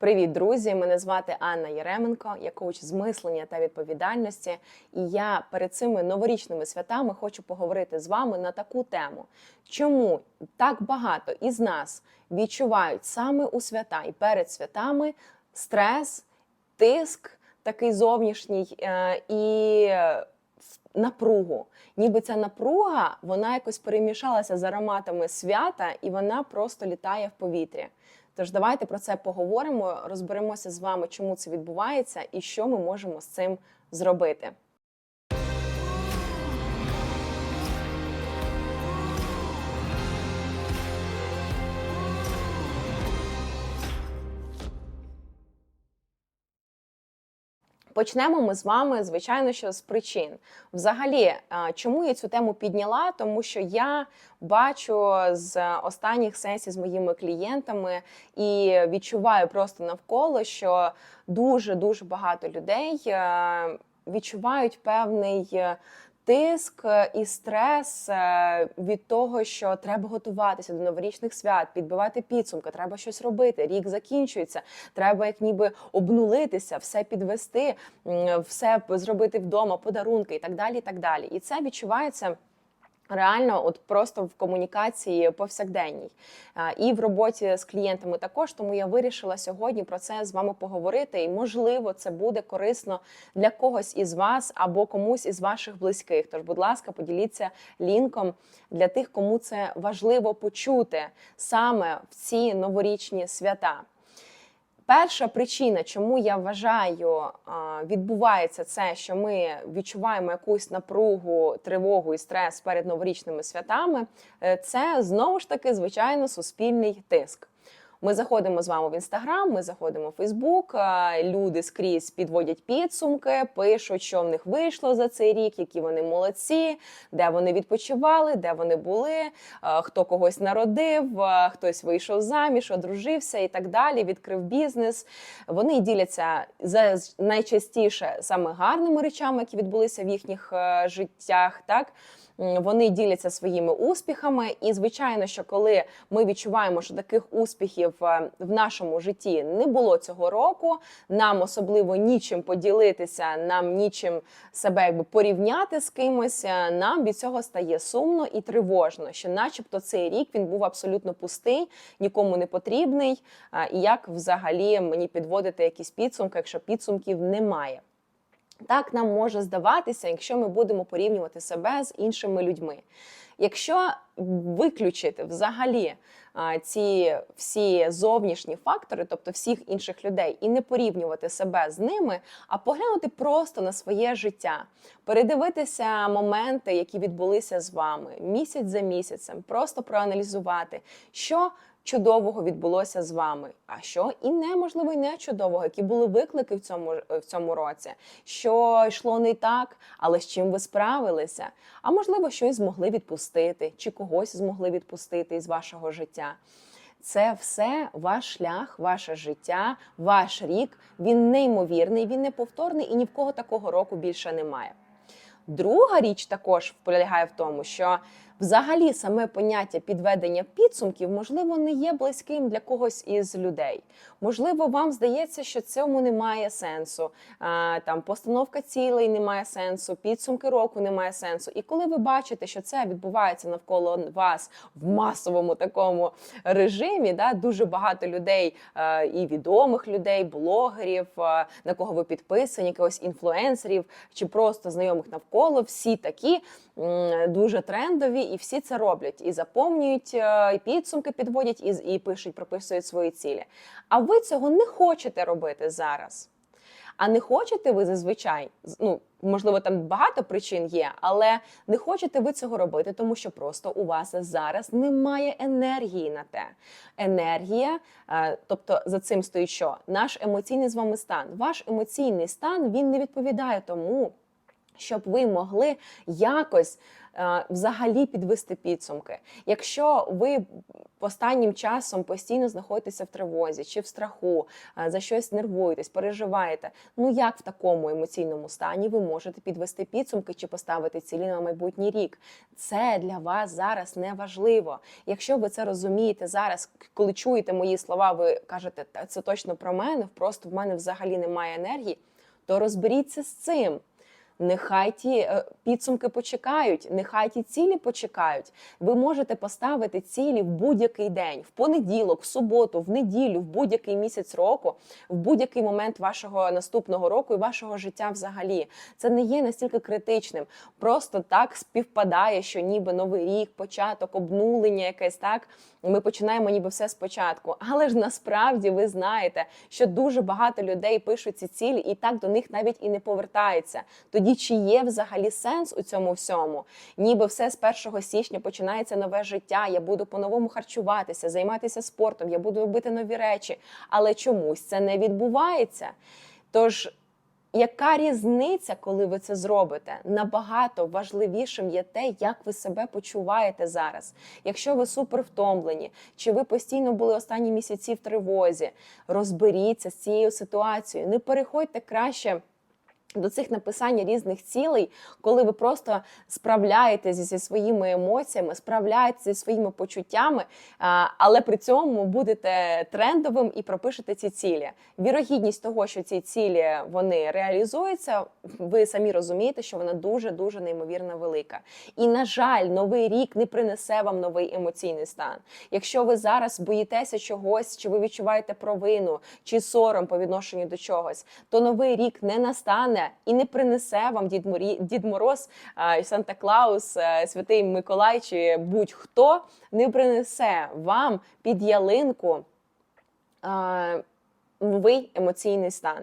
Привіт, друзі! Мене звати Анна Єременко, я коуч з мислення та відповідальності. І я перед цими новорічними святами хочу поговорити з вами на таку тему, чому так багато із нас відчувають саме у свята і перед святами стрес, тиск, такий зовнішній е, і напругу. Ніби ця напруга вона якось перемішалася з ароматами свята, і вона просто літає в повітрі. Тож давайте про це поговоримо, розберемося з вами, чому це відбувається і що ми можемо з цим зробити. Почнемо ми з вами, звичайно, що з причин. Взагалі, чому я цю тему підняла? Тому що я бачу з останніх сесій з моїми клієнтами і відчуваю просто навколо, що дуже дуже багато людей е, відчувають певний. Е, Тиск і стрес е, від того, що треба готуватися до новорічних свят, підбивати підсумки, треба щось робити. Рік закінчується, треба як ніби обнулитися, все підвести, все зробити вдома, подарунки і так далі. І так далі. І це відчувається. Реально, от просто в комунікації повсякденній і в роботі з клієнтами також. Тому я вирішила сьогодні про це з вами поговорити. І можливо, це буде корисно для когось із вас або комусь із ваших близьких. Тож, будь ласка, поділіться лінком для тих, кому це важливо почути саме в ці новорічні свята. Перша причина, чому я вважаю, відбувається це, що ми відчуваємо якусь напругу, тривогу і стрес перед новорічними святами, е, це знову ж таки звичайно суспільний тиск. Ми заходимо з вами в інстаграм, ми заходимо в Фейсбук. Люди скрізь підводять підсумки, пишуть, що в них вийшло за цей рік, які вони молодці, де вони відпочивали, де вони були, хто когось народив, хтось вийшов заміж, одружився і так далі. Відкрив бізнес. Вони діляться за найчастіше саме гарними речами, які відбулися в їхніх е, життях. Так вони діляться своїми успіхами, і звичайно, що коли ми відчуваємо, що таких успіхів е, в нашому житті не було цього року, нам особливо нічим поділитися, нам нічим себе якби порівняти з кимось. е, Нам від цього стає сумно і тривожно, що, начебто, цей рік він був абсолютно пустий, нікому не потрібний. е, І як взагалі мені підводити якісь підсумки, якщо підсумків немає. Так нам може здаватися, якщо ми будемо порівнювати себе з іншими людьми. Якщо виключити взагалі ці всі зовнішні фактори, тобто всіх інших людей, і не порівнювати себе з ними, а поглянути просто на своє життя, передивитися моменти, які відбулися з вами місяць за місяцем, просто проаналізувати, що чудового відбулося з вами, а що і неможливо, і не чудового, які були виклики в цьому в цьому році, що йшло не так, але з чим ви справилися. А можливо, щось змогли відпустити, чи когось змогли відпустити із вашого життя. Це все ваш шлях, ваше життя, ваш рік. Він неймовірний, він неповторний і ні в кого такого року більше немає. Друга річ також полягає в тому, що взагалі саме поняття підведення підсумків, можливо, не є близьким для когось із людей. Можливо, вам здається, що цьому немає сенсу. Там постановка цілей не має сенсу, підсумки року не має сенсу. І коли ви бачите, що це відбувається навколо вас в масовому такому режимі, да, дуже багато людей і відомих людей, блогерів, на кого ви підписані, якогось інфлюенсерів чи просто знайомих навколо, всі такі дуже трендові, і всі це роблять і заповнюють, і підсумки підводять, і, і пишуть, прописують свої цілі. А цього не хочете робити зараз. А не хочете ви зазвичай, ну можливо, там багато причин є, але не хочете ви цього робити, тому що просто у вас зараз немає енергії на те. Енергія, е, тобто за цим стоїть що? Наш емоційний з вами стан. Ваш емоційний стан він не відповідає тому. Щоб ви могли якось взагалі підвести підсумки. Якщо ви останнім часом постійно знаходитеся в тривозі чи в страху, е, за щось нервуєтесь, переживаєте, ну як в такому емоційному стані ви можете підвести підсумки чи поставити цілі на майбутній рік? Це для вас зараз не важливо. Якщо ви це розумієте зараз, коли чуєте мої слова, ви кажете, це точно про мене, просто в мене взагалі немає енергії, то розберіться з цим. Нехай ті е, підсумки почекають, нехай ті цілі почекають. Ви можете поставити цілі в будь-який день, в понеділок, в суботу, в неділю, в будь-який місяць року, в будь-який момент вашого наступного року і вашого життя взагалі. Це не є настільки критичним. Просто так співпадає, що ніби новий рік, початок, обнулення, якесь так. Ми починаємо ніби все спочатку. Але ж насправді ви знаєте, що дуже багато людей пишуть ці цілі і так до них навіть і не повертаються. Тоді чи є взагалі сенс у цьому всьому? Ніби все з 1 січня починається нове життя. Я буду по-новому харчуватися, займатися спортом, я буду робити нові речі, але чомусь це не відбувається. Тож. Яка різниця, коли ви це зробите? Набагато важливішим є те, як ви себе почуваєте зараз. Якщо ви супервтомлені, чи ви постійно були останні місяці в тривозі, розберіться з цією ситуацією. Не переходьте краще. До цих написання різних цілей, коли ви просто справляєтеся зі своїми емоціями, справляєтеся зі своїми почуттями, але при цьому будете трендовим і пропишете ці цілі. Вірогідність того, що ці цілі вони реалізуються, ви самі розумієте, що вона дуже дуже неймовірно велика. І на жаль, новий рік не принесе вам новий емоційний стан. Якщо ви зараз боїтеся чогось, чи ви відчуваєте провину чи сором по відношенню до чогось, то новий рік не настане і не принесе вам Дід, Морі, Дід Мороз, Санта Клаус, Святий Миколай чи будь-хто не принесе вам під ялинку новий емоційний стан.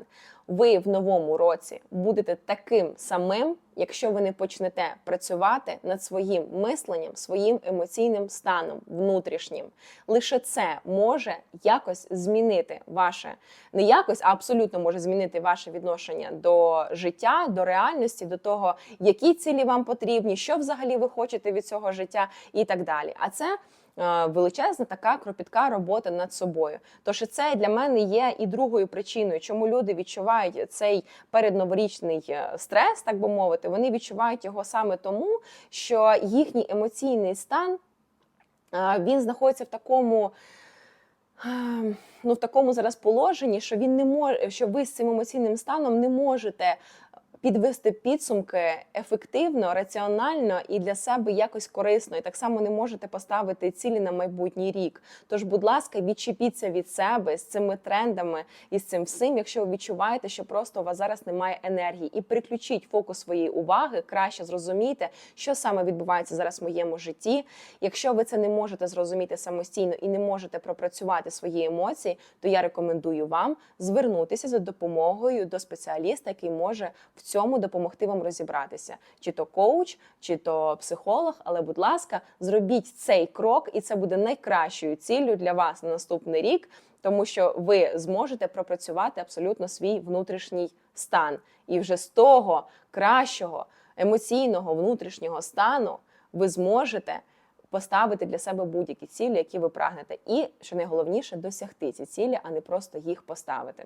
Ви в новому році будете таким самим, якщо ви не почнете працювати над своїм мисленням, своїм емоційним станом внутрішнім. Лише це може якось змінити ваше не якось, а абсолютно може змінити ваше відношення до життя, до реальності, до того, які цілі вам потрібні, що взагалі ви хочете від цього життя, і так далі. А це е, величезна така кропітка робота над собою. Тож це для мене є і другою причиною, чому люди відчувають цей передноворічний е, стрес, так би мовити. Вони відчувають його саме тому, що їхній емоційний стан е, він знаходиться в такому. е, Ну, в такому зараз положенні, що він не може, що ви з цим емоційним станом не можете підвести підсумки ефективно, раціонально і для себе якось корисно. І так само не можете поставити цілі на майбутній рік. Тож, будь ласка, відчепіться від себе з цими трендами і з цим всім, якщо ви відчуваєте, що просто у вас зараз немає енергії, і переключіть фокус своєї уваги, краще зрозумійте, що саме відбувається зараз в моєму житті. Якщо ви це не можете зрозуміти самостійно і не можете пропрацювати свої емоції, то я рекомендую вам звернутися за допомогою до спеціаліста, який може в цьому допомогти вам розібратися, чи то коуч, чи то психолог. Але, будь ласка, зробіть цей крок, і це буде найкращою ціллю для вас на наступний рік, тому що ви зможете пропрацювати абсолютно свій внутрішній стан. І вже з того кращого емоційного внутрішнього стану ви зможете. Поставити для себе будь-які цілі, які ви прагнете, і що найголовніше досягти ці цілі, а не просто їх поставити.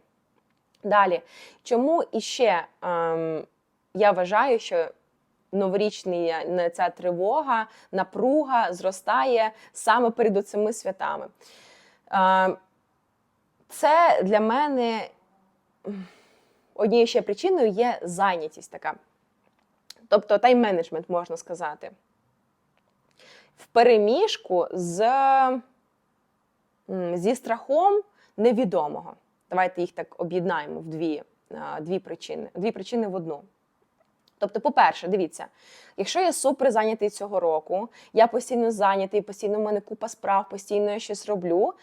Далі, чому іще ем, я вважаю, що новорічна ця тривога, напруга зростає саме перед цими святами? Ем, це для мене однією ще причиною є зайнятість така. Тобто тайм-менеджмент, можна сказати. В переміжку з, зі страхом невідомого. Давайте їх так об'єднаємо в дві, дві причини, дві причини в одну. Тобто, по-перше, дивіться, якщо я супер зайнятий цього року, я постійно зайнятий, постійно в мене купа справ, постійно я щось роблю.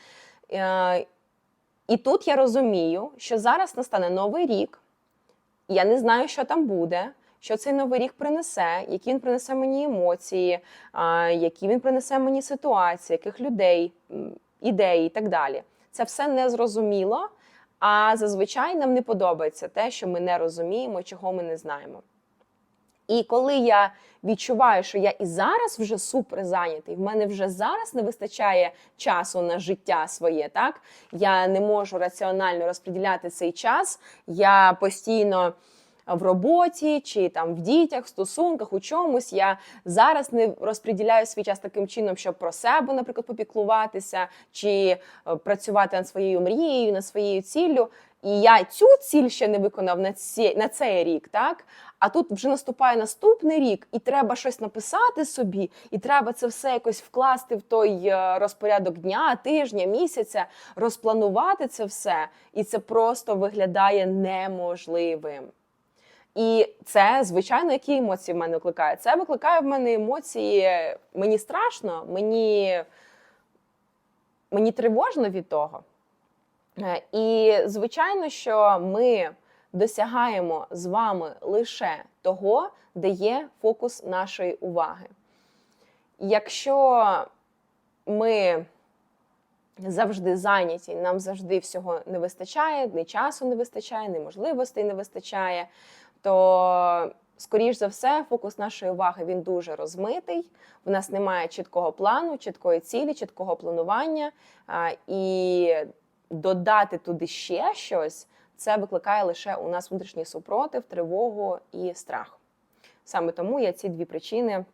Е, і тут я розумію, що зараз настане новий рік, я не знаю, що там буде, що цей новий рік принесе, які він принесе мені емоції, які він принесе мені ситуації, яких людей, ідеї і так далі. Це все незрозуміло. А зазвичай нам не подобається те, що ми не розуміємо, чого ми не знаємо. І коли я відчуваю, що я і зараз вже супер зайнятий, в мене вже зараз не вистачає часу на життя своє, так я не можу раціонально розподіляти цей час, я постійно. В роботі чи там в дітях, в стосунках, у чомусь я зараз не розподіляю свій час таким чином, щоб про себе, наприклад, попіклуватися, чи е, працювати над своєю мрією, над своєю ціллю. І я цю ціль ще не виконав на ці, на цей рік, так а тут вже наступає наступний рік, і треба щось написати собі, і треба це все якось вкласти в той е, розпорядок дня, тижня, місяця, розпланувати це все, і це просто виглядає неможливим. І це, звичайно, які емоції в мене викликає? Це викликає в мене емоції. Мені страшно, мені, мені тривожно від того. Е, І звичайно, що ми досягаємо з вами лише того, де є фокус нашої уваги. Якщо ми завжди зайняті, нам завжди всього не вистачає, ні часу не вистачає, ні можливостей не вистачає, то, скоріш за все, фокус нашої уваги він дуже розмитий. В нас немає чіткого плану, чіткої цілі, чіткого планування. І додати туди ще щось, це викликає лише у нас внутрішній супротив, тривогу і страх. Саме тому я ці дві причини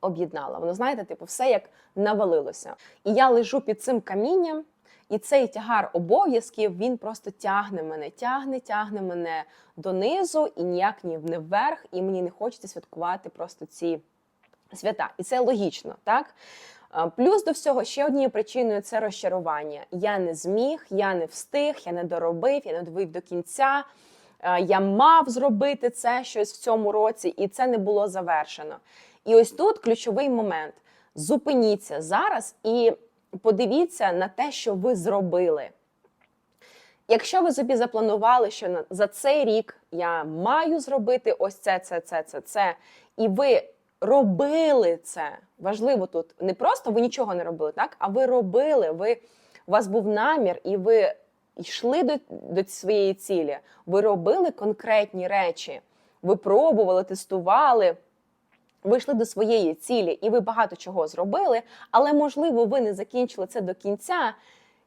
об'єднала. Воно, знаєте, типу, все як навалилося. І я лежу під цим камінням, і цей тягар обов'язків він просто тягне мене, тягне, тягне мене донизу і ніяк ні не вверх, і мені не хочеться святкувати просто ці свята. І це логічно, так? Плюс до всього ще однією причиною це розчарування. Я не зміг, я не встиг, я не доробив, я не довів до кінця. Я мав зробити це щось в цьому році, і це не було завершено. І ось тут ключовий момент: зупиніться зараз і подивіться на те, що ви зробили. Якщо ви собі запланували, що за цей рік я маю зробити ось це, це, це, це, це, і ви робили це, важливо тут не просто ви нічого не робили, так? А ви робили, ви, у вас був намір, і ви йшли до, до своєї цілі, ви робили конкретні речі, ви пробували, тестували. Ви йшли до своєї цілі, і ви багато чого зробили, але можливо, ви не закінчили це до кінця.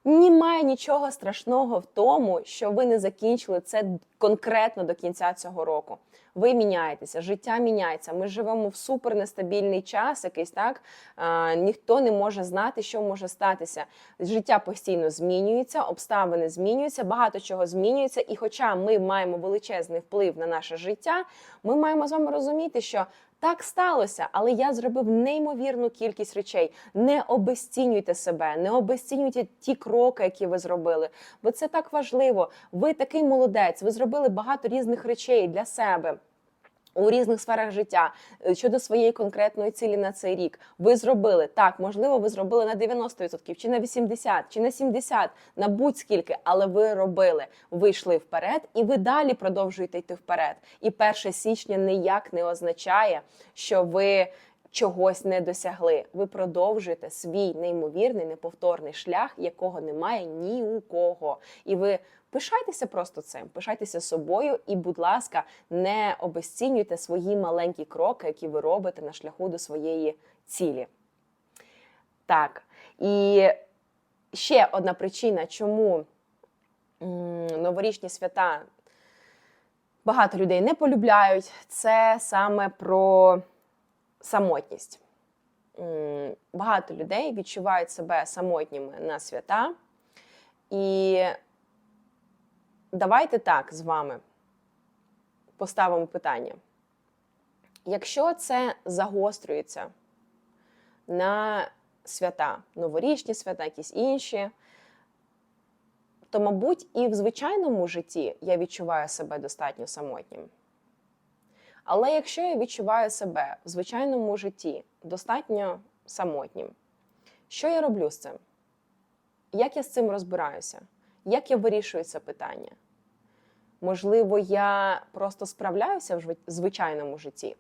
Немає нічого страшного в тому, що ви не закінчили це конкретно до кінця цього року. Ви міняєтеся, життя міняється. Ми живемо в супер нестабільний час, якийсь так а, ніхто не може знати, що може статися. Життя постійно змінюється, обставини змінюються, багато чого змінюється. І, хоча ми маємо величезний вплив на наше життя, ми маємо з вами розуміти, що так сталося, але я зробив неймовірну кількість речей. Не обесцінюйте себе, не обесцінюйте ті кроки, які ви зробили. Бо це так важливо. Ви такий молодець, ви зробили багато різних речей для себе. У різних сферах життя е, щодо своєї конкретної цілі на цей рік ви зробили так, можливо, ви зробили на 90%, чи на 80%, чи на 70%, на будь-скільки, але ви робили. Ви йшли вперед, і ви далі продовжуєте йти вперед. І 1 січня ніяк не означає, що ви чогось не досягли. Ви продовжуєте свій неймовірний, неповторний шлях, якого немає ні у кого. І ви пишайтеся просто цим, пишайтеся собою, і, будь ласка, не обесцінюйте свої маленькі кроки, які ви робите на шляху до своєї цілі. Так, і ще одна причина, чому новорічні свята багато людей не полюбляють, це саме про самотність. Багато людей відчувають себе самотніми на свята. І давайте так з вами поставимо питання. Якщо це загострюється на свята, новорічні свята, якісь інші, то, мабуть, і в звичайному житті я відчуваю себе достатньо самотнім. Але якщо я відчуваю себе в звичайному житті достатньо самотнім, що я роблю з цим? Як я з цим розбираюся? Як я вирішую це питання? Можливо, я просто справляюся в звичайному житті.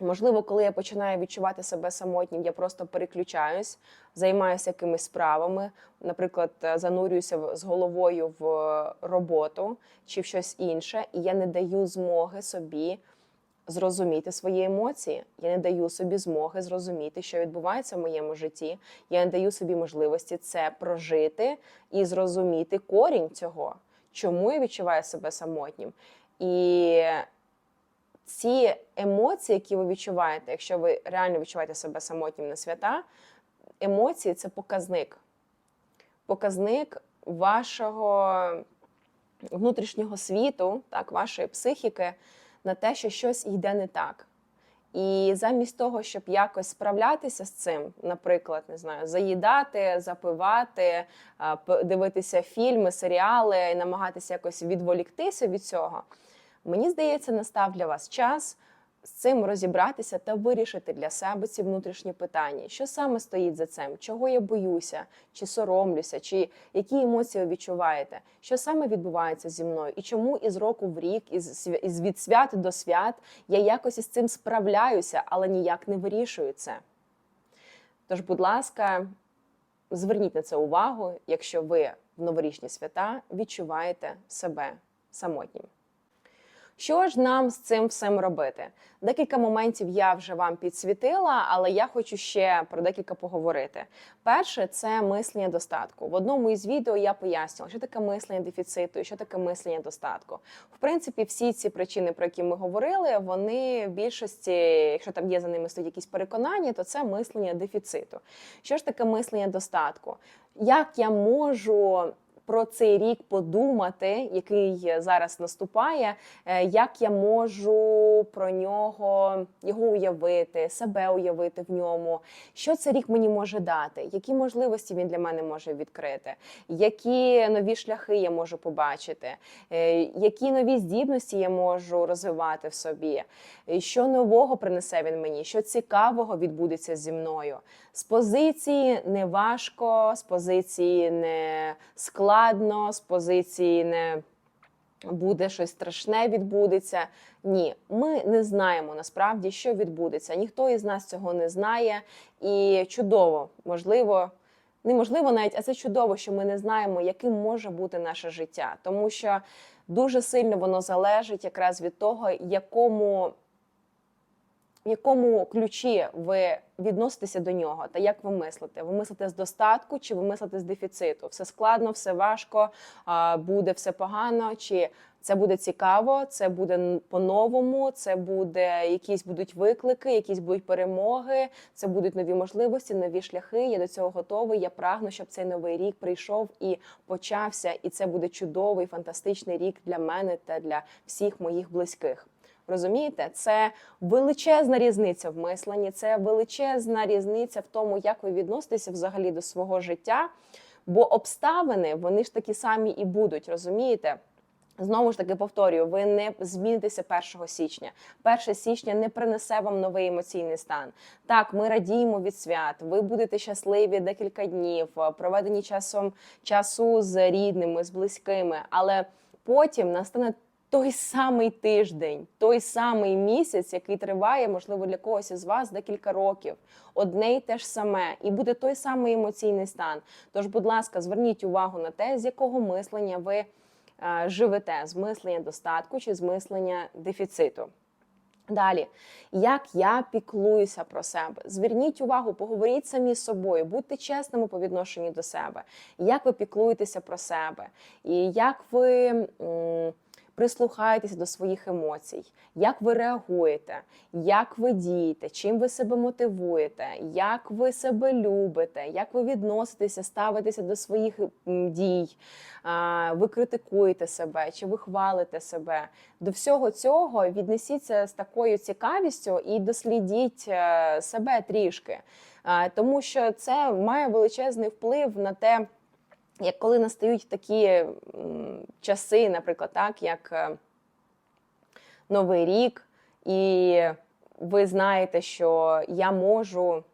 Можливо, коли я починаю відчувати себе самотнім, я просто переключаюсь, займаюся якимись справами, наприклад, е, занурююся з головою в роботу чи в щось інше, і я не даю змоги собі зрозуміти свої емоції. Я не даю собі змоги зрозуміти, що відбувається в моєму житті. Я не даю собі можливості це прожити і зрозуміти корінь цього, чому я відчуваю себе самотнім. І ці емоції, які ви відчуваєте, якщо ви реально відчуваєте себе самотнім на свята, емоції це показник. Показник вашого внутрішнього світу, так, вашої психіки на те, що щось йде не так. І замість того, щоб якось справлятися з цим, наприклад, не знаю, заїдати, запивати, а, дивитися фільми, серіали і намагатися якось відволіктися від цього, мені здається, настав для вас час з цим розібратися та вирішити для себе ці внутрішні питання. Що саме стоїть за цим? Чого я боюся, чи соромлюся, чи які емоції відчуваєте? Що саме відбувається зі мною? І чому із року в рік, із, із від свят до свят я якось із цим справляюся, але ніяк не вирішую це? Тож, будь ласка, зверніть на це увагу, якщо ви в новорічні свята відчуваєте себе самотнім. Що ж нам з цим всім робити? Декілька моментів я вже вам підсвітила, але я хочу ще про декілька поговорити. Перше це мислення достатку. В одному із відео я пояснювала, що таке мислення дефіциту і що таке мислення достатку. В принципі, всі ці причини, про які ми говорили, вони в більшості, якщо там є за ними стоять якісь переконання, то це мислення дефіциту. Що ж таке мислення достатку? Як я можу про цей рік подумати, який зараз наступає, е, як я можу про нього його уявити, себе уявити в ньому, що цей рік мені може дати, які можливості він для мене може відкрити, які нові шляхи я можу побачити, е, які нові здібності я можу розвивати в собі, що нового принесе він мені, що цікавого відбудеться зі мною. З позиції не важко, з позиції не складно, з позиції не буде щось страшне відбудеться. Ні, ми не знаємо насправді, що відбудеться. Ніхто із нас цього не знає. І чудово, можливо, неможливо навіть, а це чудово, що ми не знаємо, яким може бути наше життя, тому що дуже сильно воно залежить якраз від того, якому в якому ключі ви відноситеся до нього та як ви мислите? Ви мислите з достатку чи ви мислите з дефіциту? Все складно, все важко, буде все погано, чи це буде цікаво, це буде по-новому, це буде якісь будуть виклики, якісь будуть перемоги, це будуть нові можливості, нові шляхи. Я до цього готовий. Я прагну, щоб цей новий рік прийшов і почався. І це буде чудовий, фантастичний рік для мене та для всіх моїх близьких. Розумієте, це величезна різниця в мисленні, це величезна різниця в тому, як ви відноситеся взагалі до свого життя. Бо обставини вони ж такі самі і будуть, розумієте? Знову ж таки повторюю, ви не змінитеся 1 січня. 1 січня не принесе вам новий емоційний стан. Так, ми радіємо від свят. Ви будете щасливі декілька днів, проведені часом часу з рідними, з близькими, але потім настане той самий тиждень, той самий місяць, який триває, можливо, для когось із вас декілька років, одне й те ж саме, і буде той самий емоційний стан. Тож, будь ласка, зверніть увагу на те, з якого мислення ви е, живете, з мислення достатку чи з мислення дефіциту. Далі, як я піклуюся про себе, зверніть увагу, поговоріть самі з собою, будьте чесними по відношенню до себе, як ви піклуєтеся про себе, і як ви м, прислухаєтеся до своїх емоцій, як ви реагуєте, як ви дієте, чим ви себе мотивуєте, як ви себе любите, як ви відноситеся, ставитеся до своїх дій, ви критикуєте себе чи ви хвалите себе. До всього цього віднесіться з такою цікавістю і дослідіть е, себе трішки, тому що це має величезний вплив на те, як коли настають такі часи, наприклад, так як е, Новий рік, і ви знаєте, що я можу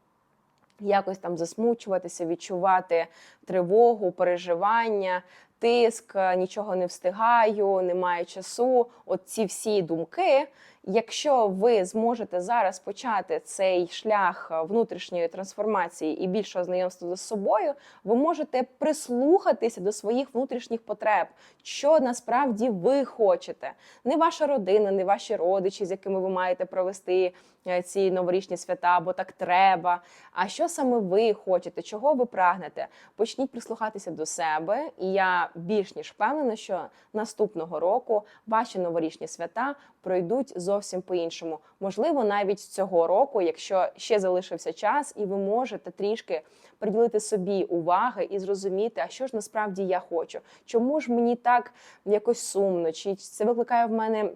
якось там засмучуватися, відчувати тривогу, переживання, тиск, е, нічого не встигаю, немає часу. От ці всі думки, Якщо ви зможете зараз почати цей шлях е, внутрішньої трансформації і більшого знайомства з собою, ви можете прислухатися до своїх внутрішніх потреб, що насправді ви хочете. Не ваша родина, не ваші родичі, з якими ви маєте провести е, ці новорічні свята, бо так треба. А що саме ви хочете, чого ви прагнете? Почніть прислухатися до себе, і я більш ніж впевнена, що наступного року ваші новорічні свята пройдуть зовсім по-іншому. Можливо, навіть цього року, якщо ще залишився час, і ви можете трішки приділити собі уваги і зрозуміти, а що ж насправді я хочу, чому ж мені так якось сумно, чи це викликає в мене.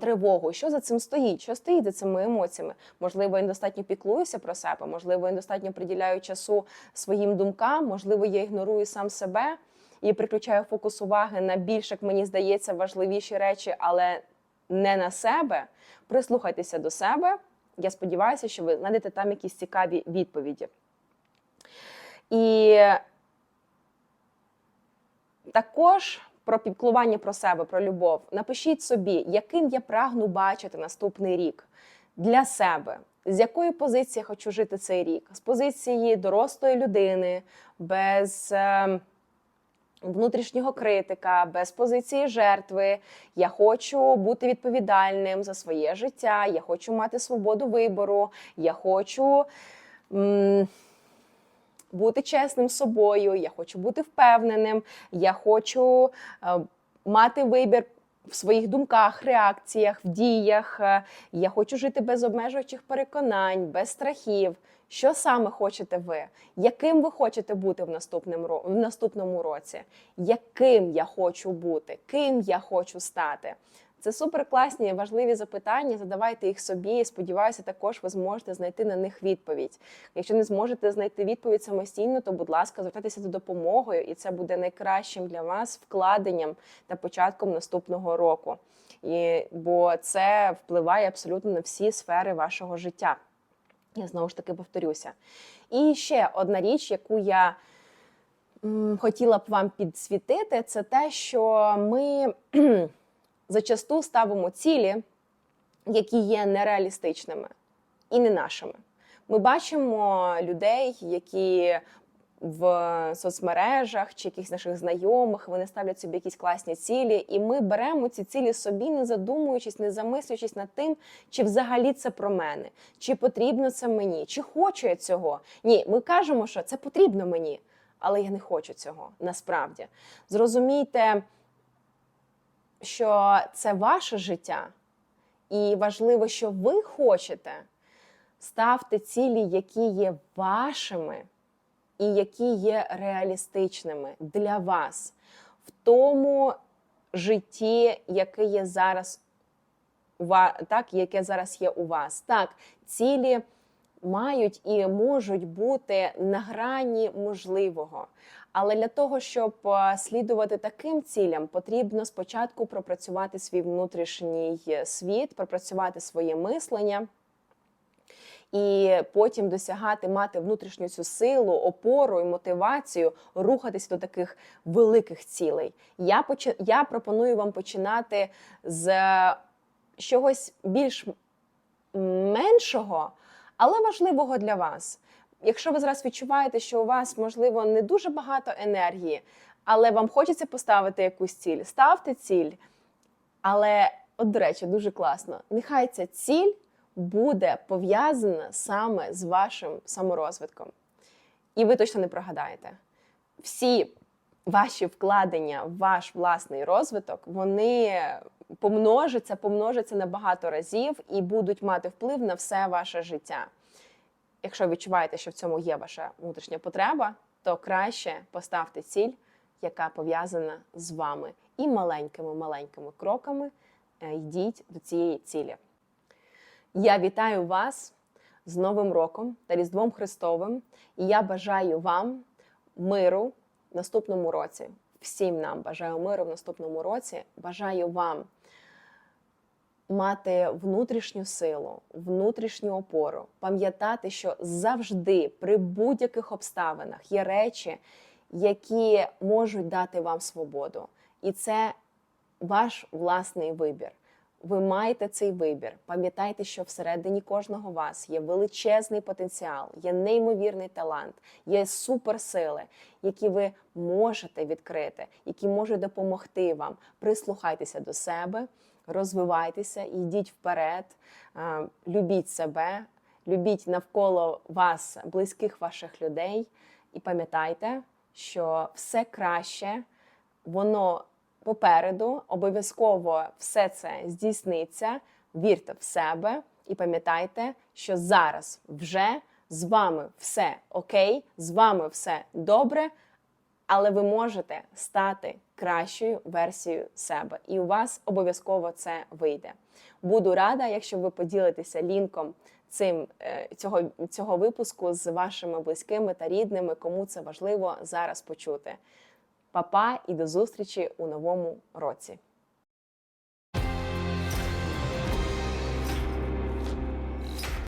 Тривогу, що за цим стоїть? Що стоїть за цими емоціями? Можливо, я недостатньо піклуюся про себе, можливо, я недостатньо приділяю часу своїм думкам, можливо, я ігнорую сам себе і приключаю фокус уваги на більш, як мені здається, важливіші речі, але не на себе. Прислухайтеся до себе. Я сподіваюся, що ви знайдете там якісь цікаві відповіді. І також про піклування про себе, про любов. Напишіть собі, яким я прагну бачити наступний рік для себе. З якої позиції я хочу жити цей рік? З позиції дорослої людини, без е, внутрішнього критика, без позиції жертви. Я хочу бути відповідальним за своє життя, я хочу мати свободу вибору, я хочу. М бути чесним собою, я хочу бути впевненим, я хочу е, мати вибір в своїх думках, реакціях, в діях. Е, Я хочу жити без обмежуючих переконань, без страхів. Що саме хочете ви? Яким ви хочете бути в наступному, в наступному році? Яким я хочу бути? Ким я хочу стати? Це супер класні, важливі запитання. Задавайте їх собі. і Сподіваюся, також ви зможете знайти на них відповідь. Якщо не зможете знайти відповідь самостійно, то будь ласка, звертайтеся за допомогою, і це буде найкращим для вас вкладенням та початком наступного року. І, бо це впливає абсолютно на всі сфери вашого життя. Я знову ж таки повторюся. І ще одна річ, яку я хотіла б вам підсвітити, це те, що ми зачасту ставимо цілі, які є нереалістичними і не нашими. Ми бачимо людей, які в соцмережах чи якихось наших знайомих вони ставлять собі якісь класні цілі, і ми беремо ці цілі собі, не задумуючись, не замислюючись над тим, чи взагалі це про мене, чи потрібно це мені, чи хочу я цього. Ні, ми кажемо, що це потрібно мені, але я не хочу цього насправді. Зрозумійте що це ваше життя, і важливо, що ви хочете, ставте цілі, які є вашими і які є реалістичними для вас в тому житті, яке є зараз так, яке зараз є у вас. Так, цілі мають і можуть бути на грані можливого. Але для того, щоб е, слідувати таким цілям, потрібно спочатку пропрацювати свій внутрішній е, світ, пропрацювати своє мислення. І потім досягати, мати внутрішню цю силу, опору і мотивацію рухатися до таких великих цілей. Я поч... я пропоную вам починати з чогось більш меншого, але важливого для вас. Якщо ви зараз відчуваєте, що у вас, можливо, не дуже багато енергії, але вам хочеться поставити якусь ціль, ставте ціль. Але, от, до речі, дуже класно. Нехай ця ціль буде пов'язана саме з вашим саморозвитком. І ви точно не прогадаєте. Всі ваші вкладення в ваш власний розвиток, вони помножаться, помножаться на багато разів і будуть мати вплив на все ваше життя. Якщо відчуваєте, що в цьому є ваша внутрішня потреба, то краще поставте ціль, яка пов'язана з вами, і маленькими-маленькими кроками е, йдіть до цієї цілі. Я вітаю вас з Новим роком та Різдвом Христовим, і я бажаю вам миру в наступному році. Всім нам бажаю миру в наступному році. Бажаю вам мати внутрішню силу, внутрішню опору, пам'ятати, що завжди при будь-яких обставинах є речі, які можуть дати вам свободу. І це ваш власний вибір. ви маєте цей вибір. Пам'ятайте, що всередині кожного вас є величезний потенціал, є неймовірний талант, є суперсили, які ви можете відкрити, які можуть допомогти вам. Прислухайтеся до себе, розвивайтеся, йдіть вперед, е, любіть себе, любіть навколо вас близьких ваших людей, і пам'ятайте, що все краще, воно попереду, обов'язково все це здійсниться. Вірте в себе і пам'ятайте, що зараз вже з вами все окей, з вами все добре, але ви можете стати кращою версією себе, і у вас обов'язково це вийде. Буду рада, якщо ви поділитеся лінком цим е, цього, цього випуску з вашими близькими та рідними, кому це важливо зараз почути. Па-па і до зустрічі у новому році.